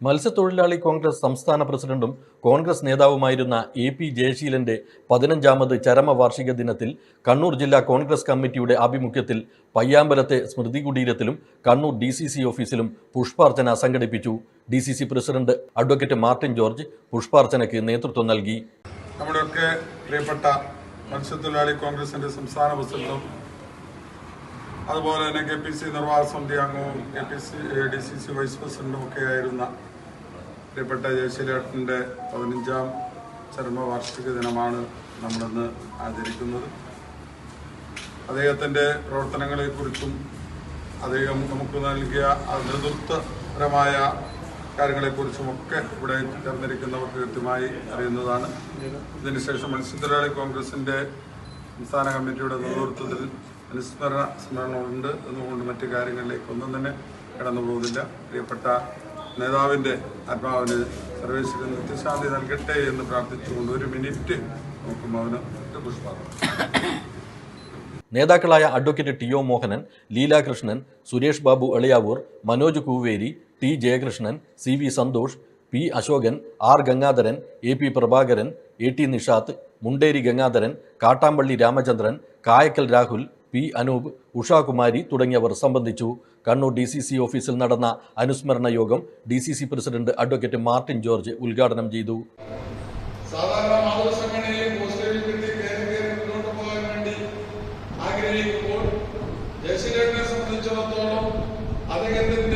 മത്സ്യത്തൊഴിലാളി കോൺഗ്രസ് സംസ്ഥാന പ്രസിഡന്റും കോൺഗ്രസ് നേതാവുമായിരുന്ന എ പി ജയശീലന്റെ പതിനഞ്ചാമത് ചരമവാർഷിക ദിനത്തിൽ കണ്ണൂർ ജില്ലാ കോൺഗ്രസ് കമ്മിറ്റിയുടെ ആഭിമുഖ്യത്തിൽ പയ്യാമ്പലത്തെ സ്മൃതി കുടീരത്തിലും കണ്ണൂർ ഡി സി സി ഓഫീസിലും പുഷ്പാർച്ചന സംഘടിപ്പിച്ചു. D C C president advocate Martin George പുഷ്പാർച്ചനയ്ക്ക് നേതൃത്വം നൽകി. നമ്മുടെയൊക്കെ പ്രിയപ്പെട്ട മത്സ്യത്തൊഴിലാളി കോൺഗ്രസിന്റെ സംസ്ഥാന പ്രസിഡന്റും അതുപോലെ തന്നെ കെ പി സി നിർവാഹക സമിതി അംഗവും K P C D C C vice പ്രസിഡന്റും ഒക്കെ ആയിരുന്ന പ്രിയപ്പെട്ട ജയശീലേട്ടന്റെ പതിനഞ്ചാം ചരമവാർഷിക ദിനമാണ് നമ്മളിന്ന് ആചരിക്കുന്നത്. അദ്ദേഹത്തിന്റെ പ്രവർത്തനങ്ങളെക്കുറിച്ചും അദ്ദേഹം നമുക്ക് നൽകിയ നേതൃത്വപരമായ കാര്യങ്ങളെക്കുറിച്ചുമൊക്കെ ഇവിടെ ചേർന്നിരിക്കുന്നവർക്ക് കൃത്യമായി അറിയുന്നതാണ്. ഇതിനുശേഷം മത്സ്യത്തൊഴിലാളി കോൺഗ്രസിന്റെ സംസ്ഥാന കമ്മിറ്റിയുടെ നേതൃത്വത്തിൽ അനുസ്മരണ സ്മരണമുണ്ട് എന്നുകൊണ്ട് മറ്റു കാര്യങ്ങളിലേക്കൊന്നും തന്നെ കടന്നു പോകുന്നില്ല. പ്രിയപ്പെട്ട നേതാവിന്റെ ആത്മാവിന് സർവേശ്വരൻ നിത്യശാന്തി നൽകട്ടെ എന്ന് പ്രാർത്ഥിച്ചുകൊണ്ട് ഒരു മിനിറ്റ് നമുക്ക് മൗനം പുഷ്പാർപ്പണം നേതാക്കളായ advocate T O Mohanan Leelakrishnan Suresh Babu Eliyavoor Manoj Kooveri T Jayakrishnan C V Santhosh P Asokan R Gangadharan A P Prabhakaran A T Nishath Munderi Gangadharan Kattampally Ramachandran Kayakkal Rahul P Anoop Ushakumari തുടങ്ങിയവർ സംബന്ധിച്ചു. Kannur D C C ഓഫീസിൽ നടന്ന അനുസ്മരണ യോഗം D C C president advocate Martin George ഉദ്ഘാടനം ചെയ്തു. ആഗ്രഹിക്കുമ്പോൾ സംബന്ധിച്ചിടത്തോളം അദ്ദേഹത്തിന്റെ